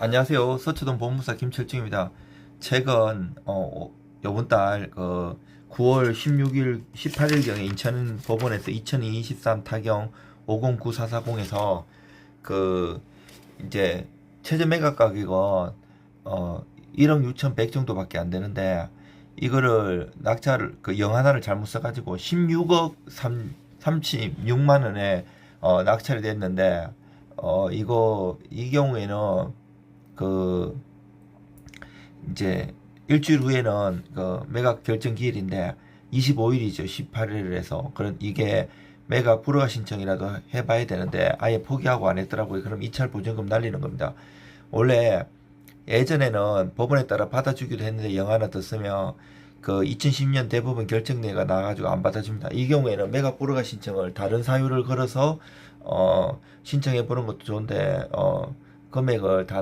안녕하세요. 서초동 법무사 김철중입니다. 최근 어 요번 달 그 9월 16일 18일경에 인천 법원에서 2023 타경 509440에서 그 이제 최저 매각 가격은 어 1억 6천100 정도밖에 안 되는데 이거를 낙찰을 그 영 하나를 잘못 써가지고 16억 3, 36만 원에 어 낙찰이 됐는데 어 이거 이 경우에는 그 이제 일주일 후에는 그 매각 결정 기일인데 25일이죠. 18일에서 그런 이게 매각 불허가 신청이라도 해봐야 되는데 아예 포기하고 안 했더라고요. 그럼 이찰 보증금 날리는 겁니다. 원래 예전에는 법원에 따라 받아주기도 했는데 영 하나 더 쓰면 그 2010년 대법원 결정내가 나가지고 안 받아줍니다. 이 경우에는 매각 불허가 신청을 다른 사유를 걸어서 어 신청해 보는 것도 좋은데 어 금액을 다